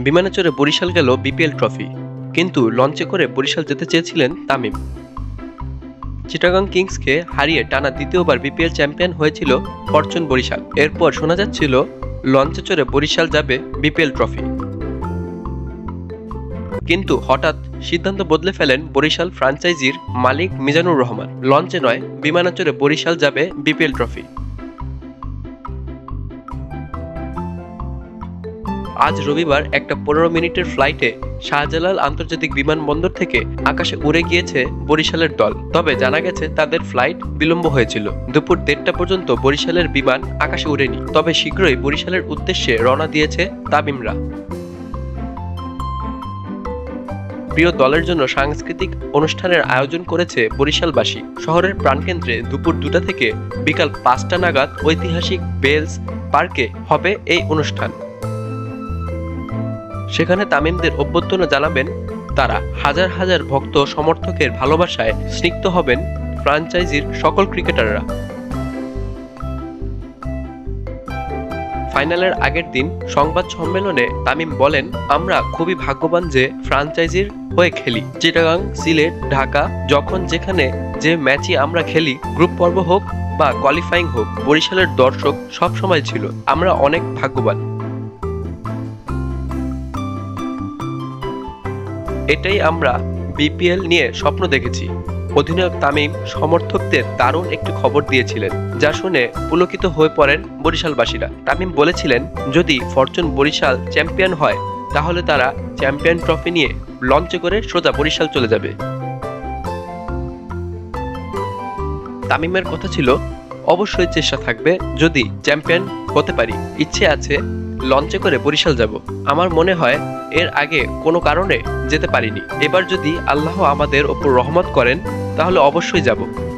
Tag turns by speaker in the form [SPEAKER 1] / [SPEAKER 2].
[SPEAKER 1] বিমানে চড়ে বরিশাল গেল বিপিএল ট্রফি। কিন্তু লঞ্চে করে বরিশাল যেতে চেয়েছিলেন তামিম। চিটাগাং কিংসকে হারিয়ে টানা দ্বিতীয়বার বিপিএল চ্যাম্পিয়ন হয়েছিল ফরচুন বরিশাল। এরপর শোনা যাচ্ছিল, লঞ্চে চড়ে বরিশাল যাবে বিপিএল ট্রফি। কিন্তু হঠাৎ সিদ্ধান্ত বদলে ফেলেন বরিশাল ফ্রাঞ্চাইজির মালিক মিজানুর রহমান। লঞ্চে নয়, বিমানে চড়ে বরিশাল যাবে বিপিএল ট্রফি। আজ রবিবার একটা পনেরো মিনিটের ফ্লাইটে শাহজালাল আন্তর্জাতিক বিমানবন্দর থেকে আকাশে উড়ে গিয়েছে বরিশালের দল। তবে জানা গেছে তাদের ফ্লাইট বিলম্ব হয়েছিল। দুপুর দেড়টা পর্যন্ত বরিশালের বিমান আকাশে উড়েনি। তবে শীঘ্রই বরিশালের উদ্দেশ্যে রওনা দিয়েছে তামিমরা। প্রিয় দলের জন্য সাংস্কৃতিক অনুষ্ঠানের আয়োজন করেছে বরিশালবাসী। শহরের প্রাণকেন্দ্রে দুপুর দুটা থেকে বিকাল পাঁচটা নাগাদ ঐতিহাসিক বেলস পার্কে হবে এই অনুষ্ঠান। সেখানে তামিমদের অভ্যর্থনা জানাবেন তারা। হাজার হাজার ভক্ত সমর্থকের ভালোবাসায় স্নিগ্ধ হবেন ফ্রাঞ্চাইজির সকল ক্রিকেটাররা। ফাইনালের আগের দিন সংবাদ সম্মেলনে তামিম বলেন, আমরা খুবই ভাগ্যবান যে ফ্রাঞ্চাইজির হয়ে খেলি। চিটাগাং, সিলেট, ঢাকা, যখন যেখানে যে ম্যাচই আমরা খেলি, গ্রুপ পর্ব হোক বা কোয়ালিফাইং হোক, বরিশালের দর্শক সব সময় ছিল। আমরা অনেক ভাগ্যবান। এটাই আমরা বিপিএল নিয়ে স্বপ্ন দেখেছি। অধিনায়ক তামিম সমর্থকদের দারুণ একটি খবর দিয়েছিলেন, যা শুনে পুলকিত হয়ে পড়েন বরিশালবাসীরা। তামিম বলেছিলেন, যদি ফরচুন বরিশাল চ্যাম্পিয়ন হয়, তাহলে তারা চ্যাম্পিয়ন ট্রফি নিয়ে লঞ্চে করে সোজা বরিশাল চলে যাবে। তামিমের কথা ছিল অবশ্যই চেষ্টা থাকবে যদি চ্যাম্পিয়ন হতে পারি। ইচ্ছে আছে লঞ্চে করে বরিশাল যাব। আমার মনে হয় এর আগে কোনো কারণে যেতে পারিনি। এবার যদি আল্লাহ আমাদের ওপর রহমত করেন, তাহলে অবশ্যই যাব।